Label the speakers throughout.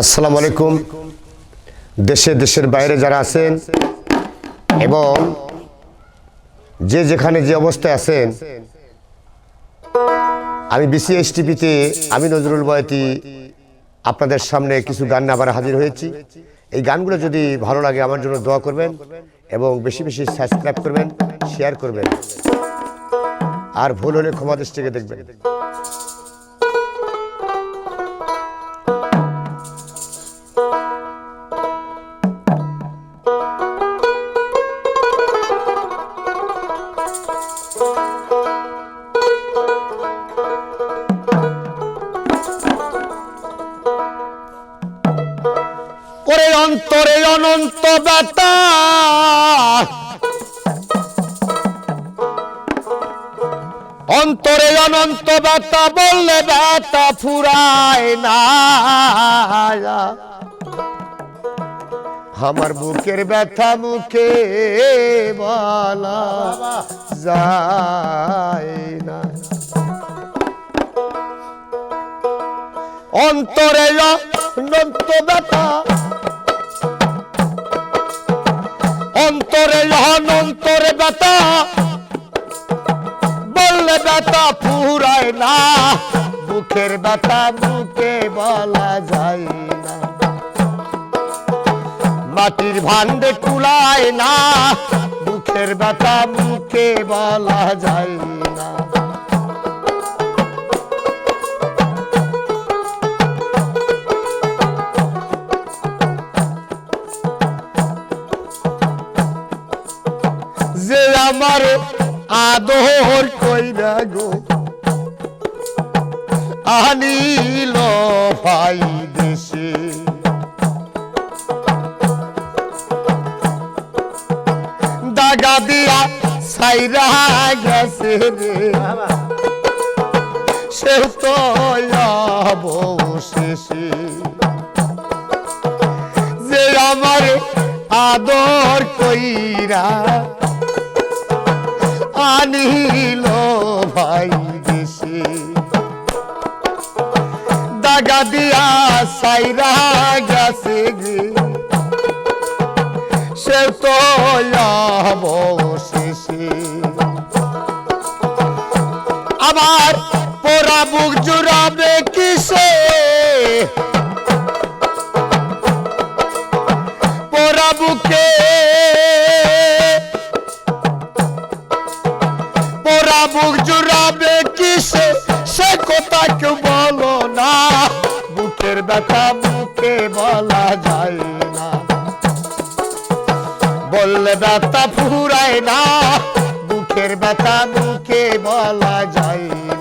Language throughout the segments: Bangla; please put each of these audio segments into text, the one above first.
Speaker 1: আসসালামু আলাইকুম। দেশে দেশের বাইরে যারা আছেন এবং যে যেখানে যে অবস্থায় আছেন, আমি বিসিএস টিভিতে আমি নজরুল বয়তি আপনাদের সামনে কিছু গান আবার হাজির হয়েছি। এই গানগুলো যদি ভালো লাগে আমার জন্য দোয়া করবেন এবং বেশি বেশি সাবস্ক্রাইব করবেন, শেয়ার করবেন। আর ভুল হলে ক্ষমা দৃষ্টিকে দেখবেন। অন্তরে অনন্ত ব্যথা। অন্তরে অনন্ত ব্যথা বললে ব্যথা ফুরায় না। আমার বুকের ব্যথা মুখে বলা যায় না। অন্তরে অনন্ত ব্যথা অন্তরে অনন্তরে ব্যথা। বললে ব্যথা পুরায় না মুখের ব্যথা বুকে বলা যায় না। মাটির ভান্ডে কুলায় না মুখের ব্যথা বুকে বলা যায় না। যে আমার আদর কইরা গো, আনিল ভাই দেশে। দাগা দিয়া সাইরা গেছে রে। সে তো অবশেষে যে আমার আদর কইরা আনিল ভাই দেশে। দাগা দিয়া সাইরা গেছে গে। সে তো অবশেষে আমার পোড়া বুক জুড়াবে কিসে? পোড়া বুকে ব্যথা মুখে বলা যায় না। বললে ব্যথা ফুরায় না, বুকের ব্যথা মুখে বলা যায় না।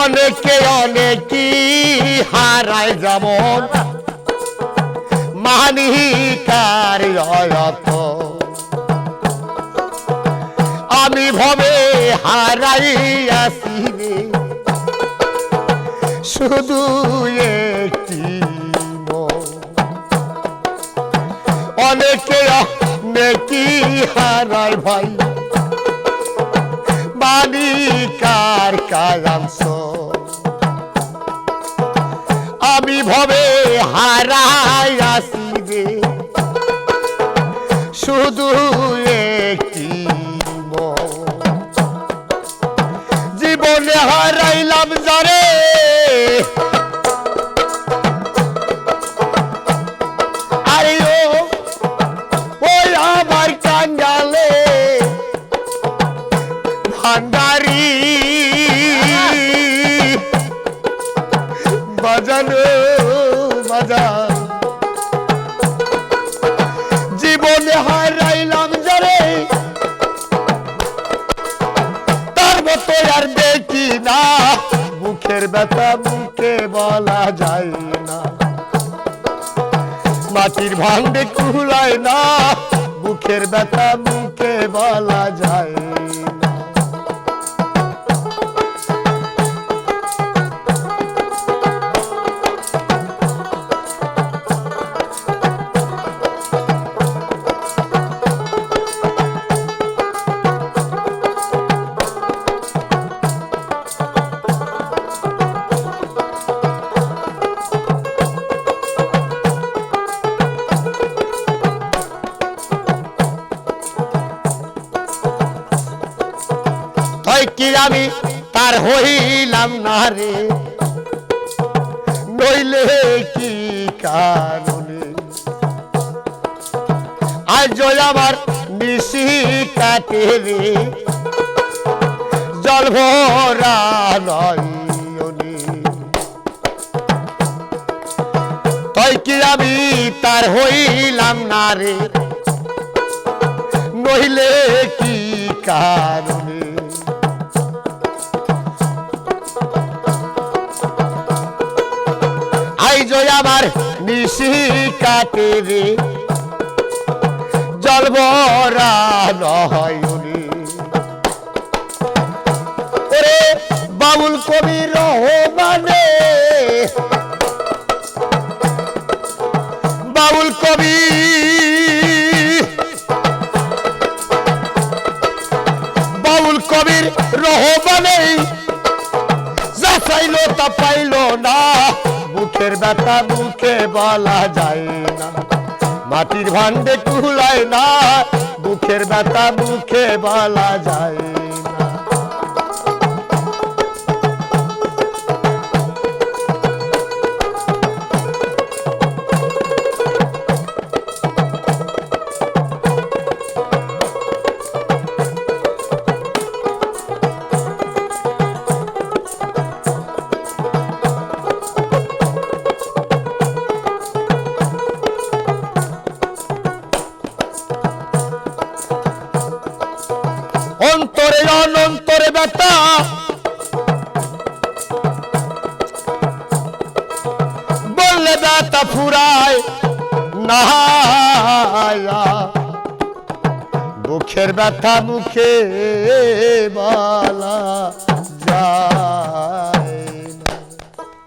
Speaker 1: অনেকে অনেকি হারায় যেমন মানিকার অয়ত আমি ভবে হারাই আসিনি শুধু একটি। অনেকে অনেকি হারায় ভাই। মানিকার কায়াংশ আমি ভবে হারাই আসিবে শুধু একটি। জীবনে হারাইলাম যারে। আরে ও, ওই আমার কাঙ্গালে জীবনে হারাইলাম যারে তার মতো আর দেখি না, মুখের ব্যথা মুখে বলা যায় না। মাটির ভান্ডে কুলায় না, মুখের ব্যথা মুখে বলা যায় কি আমি তার হইলাম না রে। নইলে কি কারণে? আজ আমার নিশি কাটে রে। জল ভরা নয়নে তই কি আমি তার হইলাম না রে। নইলে কি কারণে? আইজ আমার নিশি কাটে রে? জল ভরা নয়নে। ওরে বাবুল কবি রহমানে। বাউল কবি। বাউল কবির রহমানে যা চাইলো তা পাইলো না। বুকের ব্যথা মুখে বলা যায় না। মাটির ভান্ডে কুলায় না, বুকের ব্যথা মুখে বলা যায় বললে ব্যথা ফুরায় না বুকের ব্যথা মুখে বালা যায়।